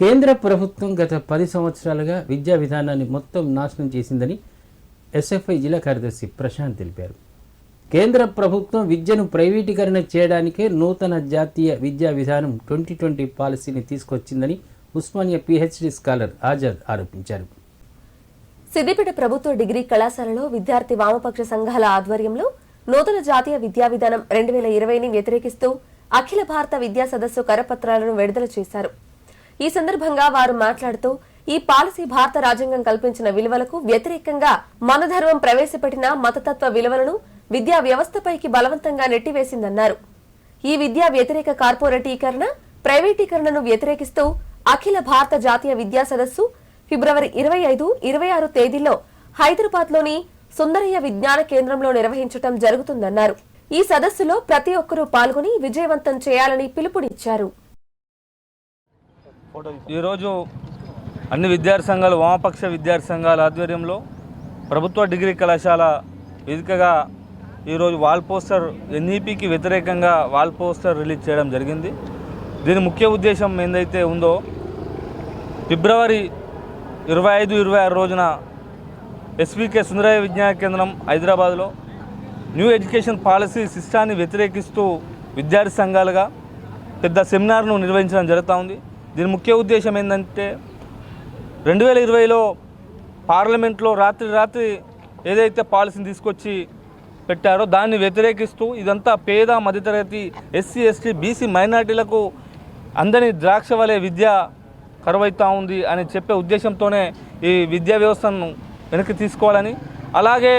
కేంద్ర ప్రభుత్వం గత పది సంవత్సరాలుగా విద్యా విధానాన్ని మొత్తం నాశనం చేసిందని ఎస్ఎఫ్ఐ జిల్లా కార్యదర్శి ప్రశాంత్ తెలిపారు. కేంద్ర ప్రభుత్వం విద్యను ప్రైవేటీకరణ చేయడానికే నూతన జాతీయ విద్యా విధానం ట్వంటీ ట్వంటీ పాలసీని తీసుకొచ్చిందని ఉస్మానియా పిహెచ్డి స్కాలర్ ఆజాద్ ఆరోపించారు. సిద్దిపేట ప్రభుత్వ డిగ్రీ కళాశాలలో విద్యార్థి వామపక్ష సంఘాల ఆధ్వర్యంలో నూతన జాతీయ విద్యా విధానం రెండు వేల ఇరవైని వ్యతిరేకిస్తూ అఖిల భారత విద్యా సదస్సు కరపత్రాలను విడుదల చేశారు. ఈ సందర్భంగా వారు మాట్లాడుతూ ఈ పాలసీ భారత రాజ్యాంగం కల్పించిన విలువలకు వ్యతిరేకంగా మనధర్మం ప్రవేశపెట్టిన మతతత్వ విలువలను విద్యా వ్యవస్థపైకి బలవంతంగా నెట్టివేసిందన్నారు. ఈ విద్యా వ్యతిరేక కార్పొరేటీకరణ ప్రైవేటీకరణను వ్యతిరేకిస్తూ అఖిల భారత జాతీయ విద్యా సదస్సు ఫిబ్రవరి ఇరవై ఐదు ఇరవై ఆరు తేదీల్లో హైదరాబాద్లోని సుందరయ్య విజ్ఞాన కేంద్రంలో నిర్వహించటం జరుగుతుందన్నారు. ఈ సదస్సులో ప్రతి ఒక్కరూ పాల్గొని విజయవంతం చేయాలని పిలుపునిచ్చారు. ఈరోజు అన్ని విద్యార్థి సంఘాలు వామపక్ష విద్యార్థి సంఘాల ఆధ్వర్యంలో ప్రభుత్వ డిగ్రీ కళాశాల వేదికగా ఈరోజు వాల్ పోస్టర్ ఎన్ఈపికి వ్యతిరేకంగా వాల్ పోస్టర్ రిలీజ్ చేయడం జరిగింది. దీని ముఖ్య ఉద్దేశం ఏందైతే ఉందో ఫిబ్రవరి ఇరవై ఐదు ఇరవై ఆరు రోజున ఎస్వికే సుందరయ్య విజ్ఞాన కేంద్రం హైదరాబాద్లో న్యూ ఎడ్యుకేషన్ పాలసీ సిస్టాన్ని వ్యతిరేకిస్తూ విద్యార్థి సంఘాలుగా పెద్ద సెమినార్ను నిర్వహించడం జరుగుతూ ఉంది. దీని ముఖ్య ఉద్దేశం ఏంటంటే రెండు వేల ఇరవైలో పార్లమెంట్లో రాత్రి రాత్రి ఏదైతే పాలసీని తీసుకొచ్చి పెట్టారో దాన్ని వ్యతిరేకిస్తూ ఇదంతా పేద మధ్యతరగతి ఎస్సీ ఎస్టీ బీసీ మైనార్టీలకు అందని ద్రాక్ష వలె విద్య కరువైతా ఉంది అని చెప్పే ఉద్దేశంతోనే ఈ విద్యా వ్యవస్థను వెనక్కి తీసుకోవాలని అలాగే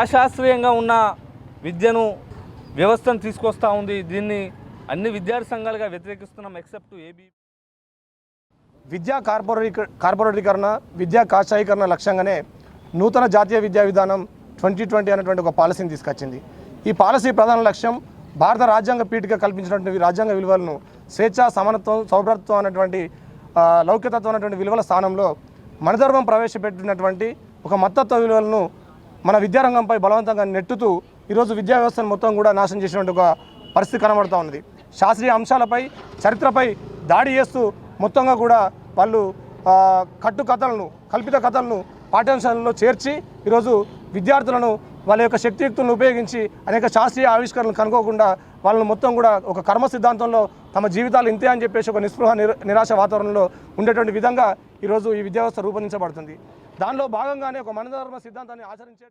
అశాస్త్రీయంగా ఉన్న విద్యను వ్యవస్థను తీసుకొస్తూ ఉంది. దీన్ని అన్ని విద్యార్థి సంఘాలుగా వ్యతిరేకిస్తున్నాం ఎక్సెప్ట్ ఏబీ విద్యా కార్పొరే కార్పొరేటీకరణ విద్యా కాషాయీకరణ లక్ష్యంగానే నూతన జాతీయ విద్యా విధానం ట్వంటీ ట్వంటీ అనేటువంటి ఒక పాలసీని తీసుకొచ్చింది. ఈ పాలసీ ప్రధాన లక్ష్యం భారత రాజ్యాంగ పీఠిక కల్పించినటువంటి రాజ్యాంగ విలువలను స్వేచ్ఛ సమానత్వం సౌభ్రత్వం అనేటువంటి లౌక్యతత్వం అనేటువంటి విలువల స్థానంలో మనధర్మం ప్రవేశపెట్టినటువంటి ఒక మత్తత్వ విలువలను మన విద్యారంగంపై బలవంతంగా నెట్టుతూ ఈరోజు విద్యా వ్యవస్థను మొత్తం కూడా నాశనం చేసినటువంటి ఒక పరిస్థితి కనబడుతూ ఉన్నది. శాస్త్రీయ అంశాలపై చరిత్రపై దాడి చేస్తూ మొత్తంగా కూడా వాళ్ళు కట్టు కథలను కల్పిత కథలను పాఠ్యాంశాలలో చేర్చి ఈరోజు విద్యార్థులను వాళ్ళ యొక్క శక్తియుక్తులను ఉపయోగించి అనేక శాస్త్రీయ ఆవిష్కరణలు కనుక్కోకుండా వాళ్ళను మొత్తం కూడా ఒక కర్మ సిద్ధాంతంలో తమ జీవితాలు ఇంతే అని చెప్పేసి ఒక నిస్పృహ నిరాశ వాతావరణంలో ఉండేటువంటి విధంగా ఈరోజు ఈ విద్యా వ్యవస్థ రూపొందించబడుతుంది. దానిలో భాగంగానే ఒక మనధర్మ సిద్ధాంతాన్ని ఆచరించే